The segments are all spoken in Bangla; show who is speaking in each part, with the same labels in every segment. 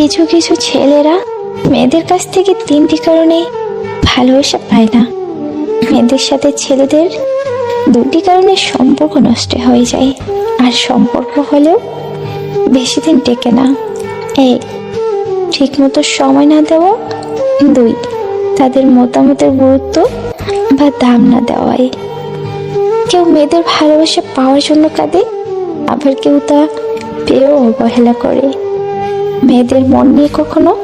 Speaker 1: কিছু কিছু ছেলেরা মেয়েদের কাছ থেকে তিনটি কারণে ভালোবাসা পায় না। মেয়েদের সাথে ছেলেদের দুটি কারণে সম্পর্ক নষ্ট হয়ে যায়। আর সম্পর্ক হলেও বেশি দিন টেকে না। এক ঠিক মতো সময় না দেওয়া। দুই, তাদের মতামতের গুরুত্ব বা দাম না দেওয়াই। কেউ মেয়েদের ভালোবাসা পাওয়ার জন্য কাঁদে, আবার কেউ তা পেয়েও অবহেলা করে। মেয়েদের মন নিয়ে কখনো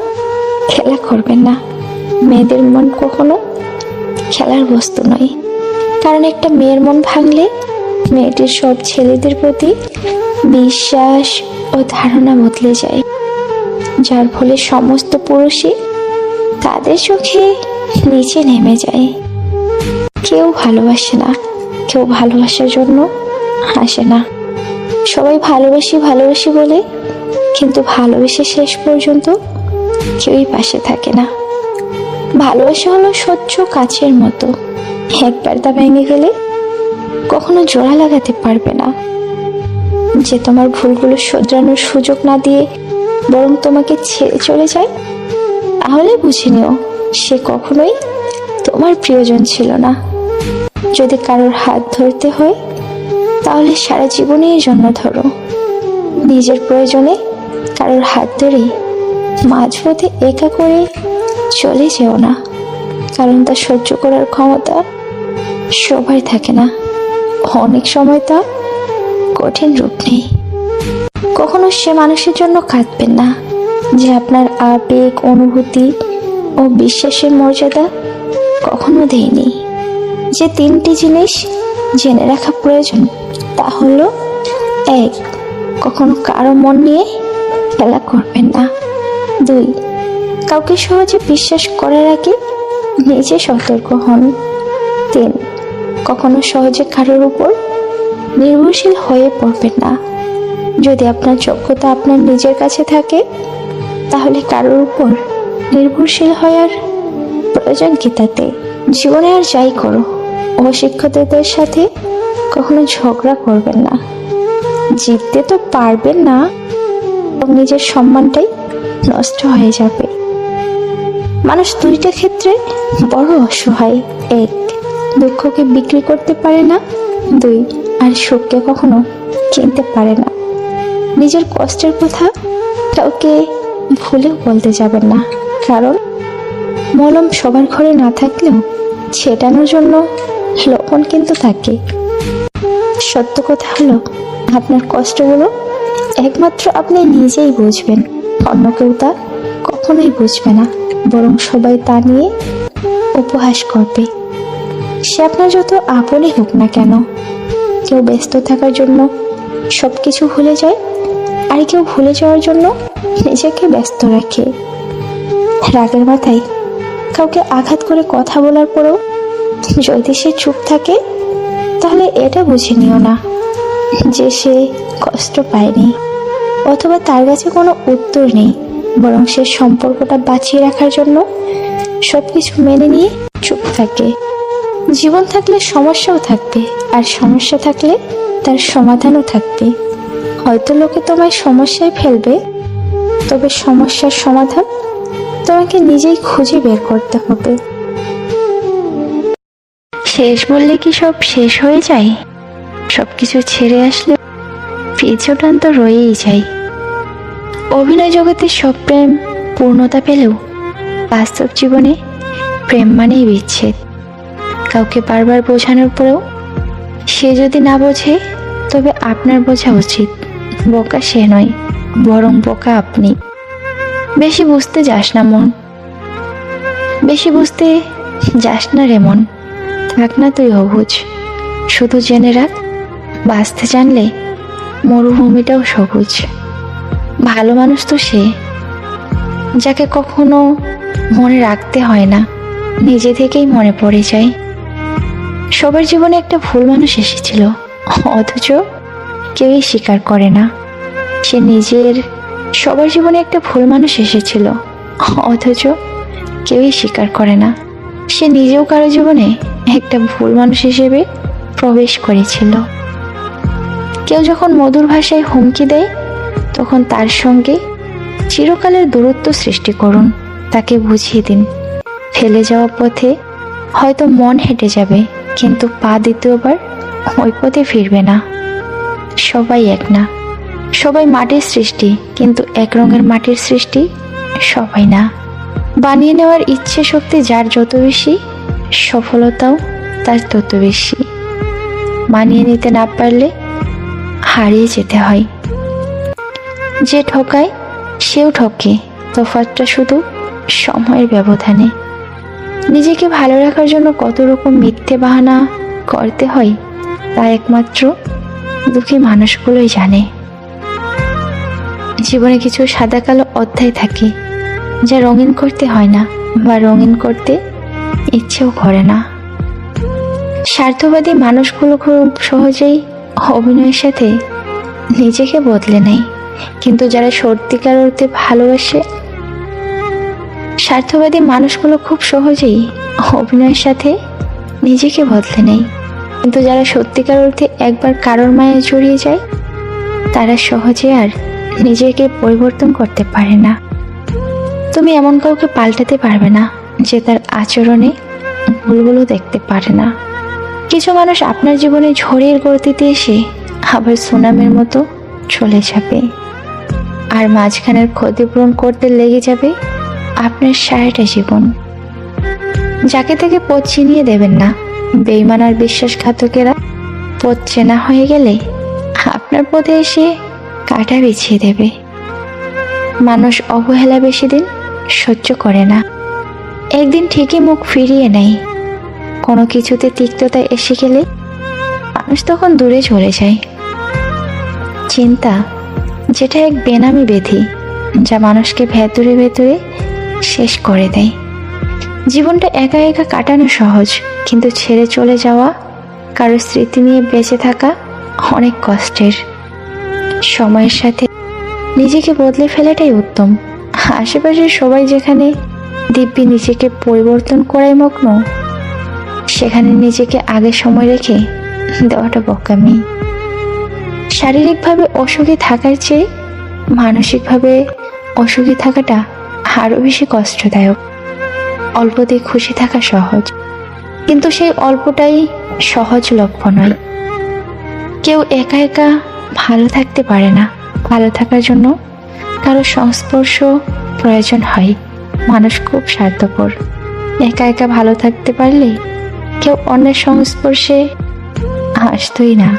Speaker 1: খেলা করবেন না। মেয়েদের মন কখনো খেলার বস্তু নয়। কারণ একটা মেয়ের মন ভাঙলে মেয়েটির সব ছেলেদের প্রতি বিশ্বাস ও ধারণা বদলে যায়। যার ফলে সমস্ত পুরুষই তাদের চোখে নিচে নেমে যায়। কেউ ভালোবাসে না, কেউ ভালোবাসার জন্য আসে না। সবাই ভালোবাসি ভালোবাসি বলে কিন্তু ভালোবেসে শেষ পর্যন্ত কেউই পাশে থাকে না। ভালোবাসা হলো স্বচ্ছ কাচের মতো। একবার তা ভেঙে গেলে কখনো জোড়া লাগাতে পারবে না। যে তোমার ভুলগুলো শোধরানোর সুযোগ না দিয়ে বরং তোমাকে ছেড়ে চলে যায়, তাহলে বুঝে নিও, সে কখনোই তোমার প্রিয়জন ছিল না। যদি কারোর হাত ধরতে হয়, তাহলে সারা জীবনের জন্য ধরো। নিজের প্রয়োজনে কারোর হাত ধরে মাঝপথে একা করে চলে যেও না, কারণ তা সহ্য করার ক্ষমতা সবাই থাকে না। অনেক সময় তা কঠিন রূপ নেই। কখনো সে মানুষের জন্য কাঁদবেন না, যে আপনার আবেগ, অনুভূতি ও বিশ্বাসের মর্যাদা কখনো দেয়নি। যে তিনটি জিনিস জেনে রাখা প্রয়োজন, তা হলো, এক, কখনো কারও মন নিয়ে খেলা করবেন না। দুই, কাউকে সহজে বিশ্বাস করার আগে নিজে সতর্ক হন। তিন, কখনো সহজে কারোর উপর নির্ভরশীল হয়ে পড়বেন না। যদি আপনার যোগ্যতা আপনার নিজের কাছে থাকে, তাহলে কারোর উপর নির্ভরশীল হওয়ার প্রয়োজন কি তাতে? জীবনে আর যাই করো, অশিক্ষিতদের সাথে কখনো ঝগড়া করবেন না। জিততে তো পারবেন না নিজের সম্মানটাই নষ্ট হয়ে যাবে। মানুষ দুইটা ক্ষেত্রে বড় অসহায়। এক, দুঃখকে বিক্রি করতে পারে না। দুই, আর সুখকে কখনো কিনতে পারে না। নিজের কষ্টের কথা কাউকে ভুলেও বলতে যাবেন না। কারণ মলম সবার ঘরে না থাকলেও ছেটানোর জন্য লবণ কিন্তু থাকে। সত্য কথা হলো, আপনার কষ্টগুলো একমাত্র আপনি নিজেই বুঝবেন, অন্য কেউ তা কখনোই বুঝবে না। বরং সবাই তা নিয়ে উপহাস করবে। সে আপনার যত আপনই হোক না কেন, কেউ ব্যস্ত থাকার জন্য সব কিছু ভুলে যায়, আর কেউ ভুলে যাওয়ার জন্য নিজেকে ব্যস্ত রাখে। রাগের মাথায় কাউকে আঘাত করে কথা বলার পরেও যদি সে চুপ থাকে, তাহলে এটা বুঝে নিও না যে সে কষ্ট পায়নি অথবা তার কাছে কোনো উত্তর নেই, বরং সে সম্পর্কটা বাঁচিয়ে রাখার জন্য সবকিছু মেনে নিয়ে চুপ থাকে। জীবন থাকলে সমস্যাও থাকবে আর সমস্যা থাকলে তার সমাধানও থাকবে হয়তো লোকে তোমায় সমস্যায় ফেলবে, তবে সমস্যার সমাধান তোমাকে নিজেই খুঁজে বের করতে হবে। শেষ বললে কি সব শেষ হয়ে যায়? সব কিছু ছেড়ে আসলে পিছুটান তো রয়েই যায় অভিনয় জগতে সব প্রেম পূর্ণতা পেলেও বাস্তব জীবনে প্রেম মানেই বিচ্ছেদ। কাউকে বারবার বোঝানোর পরেও সে যদি না বোঝে, তবে আপনার বোঝা উচিত। বোকা সে নয়, বরং বোকা আপনি। বেশি বুঝতে যাস না মন। বেশি বুঝতে যাস না রে মন। থাক না তুই অবুঝ। শুধু জেনে রাখ, বাঁচতে জানলে মরুভূমিটাও সবুজ। ভালো মানুষ তো সে, যাকে কখনো মনে রাখতে হয় না, নিজে থেকেই মনে পড়ে যায়। সবার জীবনে একটা ভুল মানুষ এসেছিল, অথচ কেউই স্বীকার করে না। সে নিজের, সবার জীবনে একটা ভুল মানুষ এসেছিল, অথচ কেউই স্বীকার করে না। সে নিজেও কারও জীবনে একটা ভুল মানুষ হিসেবে প্রবেশ করেছিল। কেউ যখন মধুর ভাষায় হুমকি দেয়, তখন তার সঙ্গে চিরকালের দূরত্ব সৃষ্টি করুন। তাকে বুঝিয়ে দিন। ফেলে যাওয়া পথে হয়তো মন হেঁটে যাবে, কিন্তু পা দ্বিতীয়বার ওই পথে ফিরবে না। সবাই এক না। সবাই মাটির সৃষ্টি, কিন্তু এক রঙের মাটির সৃষ্টি সবাই না। বানিয়ে নেওয়ার ইচ্ছে শক্তি যার যত বেশি, সফলতাও তার তত বেশি। মানিয়ে নিতে না পারলে হারিয়ে যেতে হয়। যে ঠকায়, সেও ঠকে। তফাৎটা শুধু সময়ের ব্যবধানে। নিজেকে ভালো রাখার জন্য কত রকম মিথ্যে বাহানা করতে হয়, তা একমাত্র দুঃখী মানুষগুলোই জানে। জীবনে কিছু সাদা কালো অধ্যায় থাকে, যা রঙিন করতে হয় না বা রঙিন করতে ইচ্ছেও করে না। স্বার্থবাদী মানুষগুলো খুব সহজেই অভিনয়ের সাথে নিজেকে বদলে নেয়। কিন্তু যারা সত্যিকার অর্থে ভালোবাসে, স্বার্থবাদী মানুষগুলো খুব সহজেই অভিনয়ের সাথে নিজেকে বদলে নেয়। কিন্তু যারা সত্যিকার অর্থে একবার কারোর মায়ে জড়িয়ে যায়, তারা সহজে আর নিজেকে পরিবর্তন করতে পারে না। তুমি এমন কাউকে পাল্টাতে পারবে না যে তার আচরণে ভুলগুলো দেখতে পারে না। কিছু মানুষ আপনার জীবনে ঝড়ের গতিতে এসে আবার সুনামের মতো চলে যাবে। আর মাঝখানের ক্ষতিপূরণ করতে লেগে যাবে আপনার সারাটা জীবন। যাকে তাকে পথ চিনিয়ে দেবেন না বেইমান আর বিশ্বাসঘাতকেরা পথ চেনা হয়ে গেলে আপনার পথে এসে কাটা বিছিয়ে দেবে। মানুষ অবহেলা বেশি দিন সহ্য করে না। একদিন ঠিকই মুখ ফিরিয়ে নেয়। কোনো কিছুতে তিক্ততা এসে গেলে মানুষ তখন দূরে চলে যায়। চিন্তা, যেটা এক বেনামি বেধি, যা মানুষকে ভেতরে ভেতরে শেষ করে দেয়। জীবনটা একা একা কাটানো সহজ, কিন্তু ছেড়ে চলে যাওয়া, কারও স্মৃতি নিয়ে বেঁচে থাকা অনেক কষ্টের। সময়ের সাথে নিজেকে বদলে ফেলাটাই উত্তম। আশেপাশের সবাই যেখানে দিব্যি নিজেকে পরিবর্তন করাই মগ্ন সেখানে নিজেকে আগে সময় রেখে দেওয়াটা বোকামি। শারীরিকভাবে অসুখী থাকার চেয়ে মানসিকভাবে অসুখী থাকাটা আরও বেশি কষ্টদায়ক। অল্পতেই খুশি থাকা সহজ। কিন্তু সেই অল্পটাই সহজলভ্য নয়। কেউ একা একা ভালো থাকতে পারে না। ভালো থাকার জন্য কারও সংস্পর্শ প্রয়োজন হয়। মানুষ খুব স্বার্থপর। একা একা ভালো থাকতে পারলে কেউ অন্যের সংস্পর্শে আসতোই না।